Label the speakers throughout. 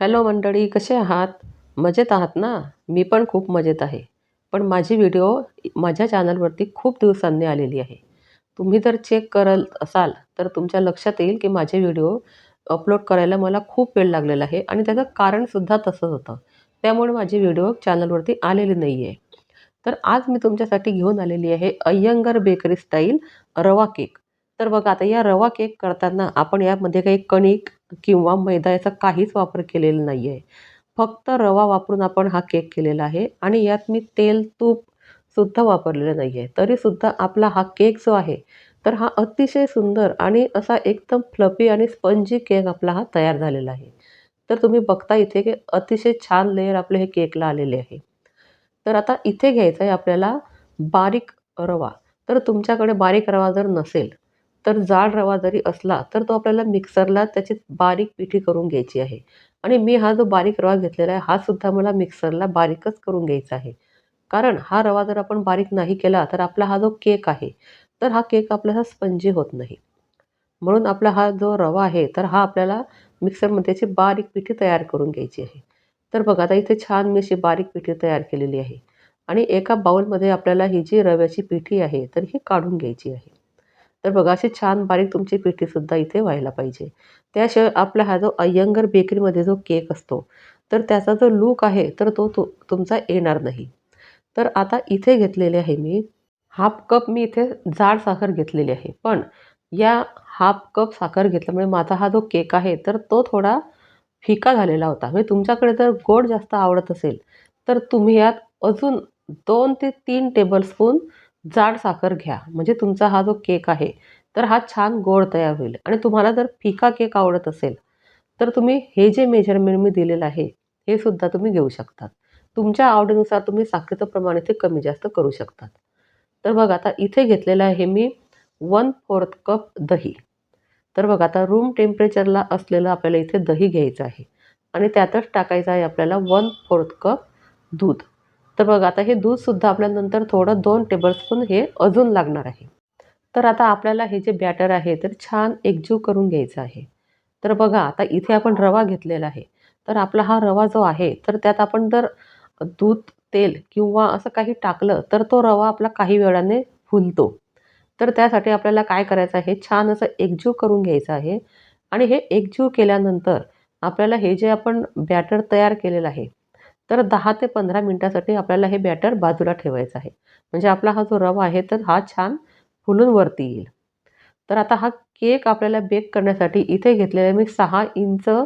Speaker 1: Hello मंडळी कसे आहात? मजेत आहात ना? मी पण खूप मजेत आहे. पण माझी व्हिडिओ माझ्या चॅनलवरती खूप दिवसांनी आलेली आहे. तुम्ही जर चेक करत असाल तर तुमच्या लक्षात येईल की माझे व्हिडिओ अपलोड करायला मला खूप वेळ लागलेला आहे आणि त्याचं कारणसुद्धा तसंच होतं. त्यामुळे माझी व्हिडिओ चॅनलवरती आलेली नाही आहे तर आज मी तुमच्यासाठी घेऊन आलेली आहे Iyengar bakery style rava cake. तर बघा आता या रवा केक करताना आपण यामध्ये काही कणिक किंवा मैदा याचा काहीच वापर केलेला नाही आहे फक्त रवा वापरून आपण हा केक केलेला आहे आणि यात मी तेल तूप सुद्धा वापरलेलं नाही आहे तरीसुद्धा आपला हा केक जो आहे तर हा अतिशय सुंदर आणि असा एकदम फ्लफी आणि स्पंजी केक आपला हा तयार झालेला आहे. तर तुम्ही बघता इथे की अतिशय छान लेअर आपले हे केकला आलेले आहे. तर आता इथे घ्यायचं आहे आपल्याला बारीक रवा. तर तुमच्याकडे बारीक रवा जर नसेल तर जाड रवा जरी असला तर तो आपल्याला मिक्सरला त्याची बारीक पिठी करून घ्यायची आहे. आणि मी हा जो बारीक रवा घेतलेला आहे हा सुद्धा मला मिक्सरला बारीकच करून घ्यायचा आहे. कारण हा रवा जर आपण बारीक नाही केला तर आपला हा जो केक आहे तर हा केक आपल्याला स्पंजी होत नाही. म्हणून आपला हा जो रवा आहे तर हा आपल्याला मिक्सरमध्ये त्याची बारीक पिठी तयार करून घ्यायची आहे. तर बघा आता इथे छान मी अशी बारीक पिठी तयार केलेली आहे. आणि एका बाउलमध्ये आपल्याला ही जी रव्याची पिठी आहे तर ही काढून घ्यायची आहे. तर बघा अशी छान बारीक तुमची पिठीसुद्धा इथे व्हायला पाहिजे. त्याशिवाय आपला हा जो अय्यंगर बेकरीमध्ये जो केक असतो तर त्याचा जो लूक आहे तर तो तु तुमचा येणार नाही. तर आता इथे घेतलेले आहे मी हाफ कप मी इथे जाड साखर घेतलेली आहे. पण या हाफ कप साखर घेतल्यामुळे माझा हा जो केक आहे तर तो थोडा फिका झालेला होता. म्हणजे तुमच्याकडे जर गोड जास्त आवडत असेल तर तुम्ही यात अजून दोन ते तीन टेबलस्पून जाड साखर घ्या. म्हणजे तुमचा हा जो केक आहे तर हा छान गोड तयार होईल. आणि तुम्हाला जर फिका केक आवडत असेल तर तुम्ही हे जे मेजरमेंट मी दिलेलं आहे हे सुद्धा तुम्ही घेऊ शकतात. तुमच्या आवडीनुसार तुम्ही साखरेचं प्रमाण इथे कमी जास्त करू शकतात. तर बघा आता इथे घेतलेलं आहे मी वन फोर्थ कप दही. तर बघा आता रूम टेम्परेचरला असलेलं आपल्याला इथे दही घ्यायचं आहे. आणि त्यातच टाकायचं आहे आपल्याला वन फोर्थ कप दूध. तर बघा आता हे दूधसुद्धा आपल्यानंतर थोडं दोन टेबलस्पून हे अजून लागणार आहे. तर आता आपल्याला हे जे बॅटर आहे तर छान एकजीव करून घ्यायचं आहे. तर बघा आता इथे आपण रवा घेतलेला आहे. तर आपला हा रवा जो आहे तर त्यात आपण जर दूध तेल किंवा असं काही टाकलं तर तो रवा आपला काही वेळाने फुलतो. तर त्यासाठी आपल्याला काय करायचं आहे छान असं एकजीव करून घ्यायचं आहे. आणि हे एकजीव केल्यानंतर आपल्याला हे जे आपण बॅटर तयार केलेलं आहे तर दहा ते पंधरा मिनटासाठी आपल्याला हे बॅटर बाजूला ठेवायचं आहे. म्हणजे आपला हा जो रवा आहे तर हा छान फुलून वरती येईल. तर आता हा केक आपल्याला बेक करण्यासाठी इथे घेतलेलं मी सहा इंचचं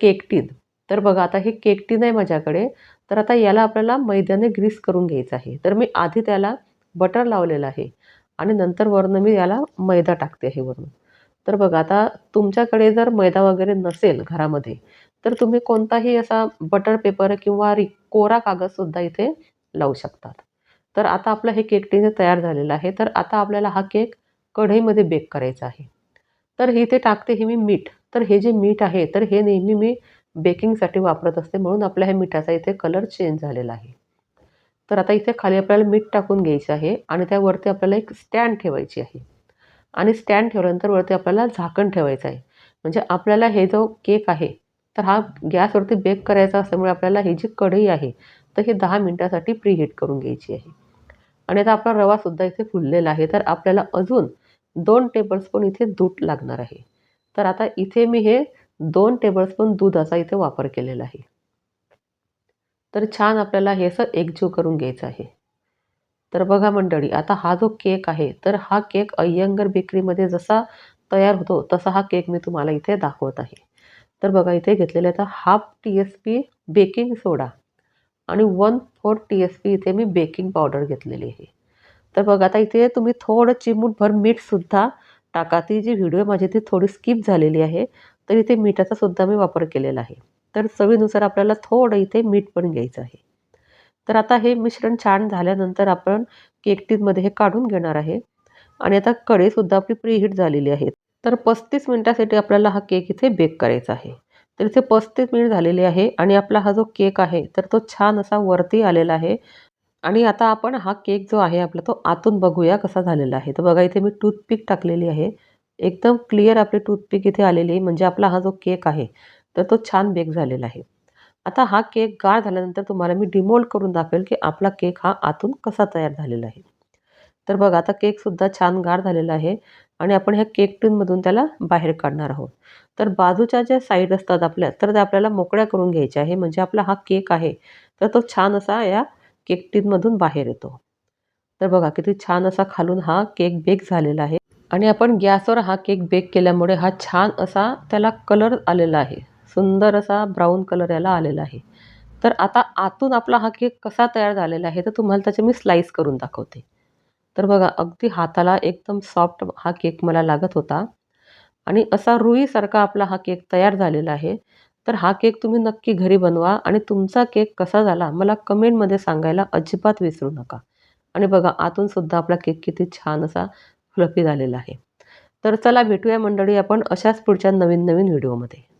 Speaker 1: केक टीन तर बघा आता हे केक टीन आहे माझ्याकडे. तर आता याला आपल्याला मैद्याने ग्रीस करून घ्यायचं आहे. तर मी आधी त्याला बटर लावलेलं आहे आणि नंतर वरनं मी याला मैदा टाकते आहे वरून. तर बघा आता तुमच्याकडे जर मैदा वगैरे नसेल घरामध्ये तर तुम्ही कोणताही असा बटर पेपर किंवा रि कोरा कागदसुद्धा इथे लावू शकतात. तर आता आपलं हे केक टीन तयार झालेलं आहे तर आता आपल्याला हा केक कढईमध्ये बेक करायचा आहे. तर इथे टाकते हे मी मीठ. तर हे जे मीठ आहे तर हे नेहमी मी बेकिंगसाठी वापरत असते म्हणून आपल्या ह्या मिठाचा इथे कलर चेंज झालेला आहे. तर आता इथे खाली आपल्याला मीठ टाकून घ्यायचं आहे आणि त्यावरती आपल्याला एक स्टँड ठेवायची आहे. आणि स्टँड ठेवल्यानंतर वरती आपल्याला झाकण ठेवायचं आहे. म्हणजे आपल्याला हे जो केक आहे तर हा गॅसवरती बेक करायचा असल्यामुळे आपल्याला ही जी कढई आहे तर ही दहा मिनटासाठी प्रीहीट करून घ्यायची आहे. आणि आता आपला रवासुद्धा इथे फुललेला आहे तर आपल्याला अजून दोन टेबलस्पून इथे दूध लागणार आहे. तर आता इथे मी हे दोन टेबलस्पून दुधाचा इथे वापर केलेला आहे. तर छान आपल्याला हे असं एकजीव करून घ्यायचं आहे. तर बघा मंडळी आता हा जो केक आहे तर हा केक अय्यंगर बेकरीमध्ये जसा तयार होतो तसा हा केक मी तुम्हाला इथे दाखवत आहे. तर बघा इथे घेतलेले आता half T S P baking soda आणि one four T S P इथे मी बेकिंग पावडर घेतलेली आहे. तर बघा आता इथे तुम्ही थोडं चिमूटभर मीठसुद्धा टाका. ती जी व्हिडिओ माझी ती थोडी स्किप झालेली आहे. तर इथे मिठाचा सुद्धा मी वापर केलेला आहे. तर चवीनुसार आपल्याला थोडं इथे मीठ पण घ्यायचं आहे. तर आता हे मिश्रण छान झाल्यानंतर आपण केक टीनमध्ये हे काढून घेणार आहे. आणि आता कडेसुद्धा आपली प्रीहीट झालेली आहे. तर पस्तीस मिनटासाठी आपल्याला हा केक इथे बेक करायचा आहे. तर इथे पस्तीस मिनिट झालेले आहे आणि आपला हा जो केक आहे तर तो छान असा वरती आलेला आहे. आणि आता आपण हा केक जो आहे आपला तो आतून बघूया कसा झालेला आहे. तर बघा इथे मी टूथपिक टाकलेली आहे. एकदम क्लिअर आपली टूथपिक इथे आलेली आहे. म्हणजे आपला हा जो केक आहे तर तो छान बेक झालेला आहे. आता हा केक गाळ झाल्यानंतर तुम्हाला मी डिमोल्ड करून दाखवेल की आपला केक हा आतून कसा तयार झालेला आहे. तर बघा आता केकसुद्धा छान गार झालेला आहे आणि आपण ह्या केक टिनमधून त्याला बाहेर काढणार आहोत. तर बाजूच्या ज्या साईड असतात आपल्या तर त्या आपल्याला मोकळ्या करून घ्यायच्या आहे. म्हणजे आपला हा केक आहे तर तो छान असा या केक टिनमधून बाहेर येतो. तर बघा किती छान असा खालून हा केक बेक झालेला आहे. आणि आपण गॅसवर हा केक बेक केल्यामुळे हा छान असा त्याला कलर आलेला आहे. सुंदर असा ब्राऊन कलर याला आलेला आहे. तर आता आतून आपला हा केक कसा तयार झालेला आहे तर तुम्हाला त्याचे मी स्लाईस करून दाखवते. तर बघा अगदी हाताला एकदम सॉफ्ट हा केक मला लागत होता. आणि असा रुईसारखा आपला हा केक तयार झालेला आहे. तर हा केक तुम्ही नक्की घरी बनवा आणि तुमचा केक कसा झाला मला कमेंटमध्ये सांगायला अजिबात विसरू नका. आणि बघा आतून सुद्धा आपला केक किती छान असा फ्लफी झालेला आहे. तर चला भेटूया मंडळी आपण अशाच पुढच्या नवीन नवीन व्हिडिओमध्ये.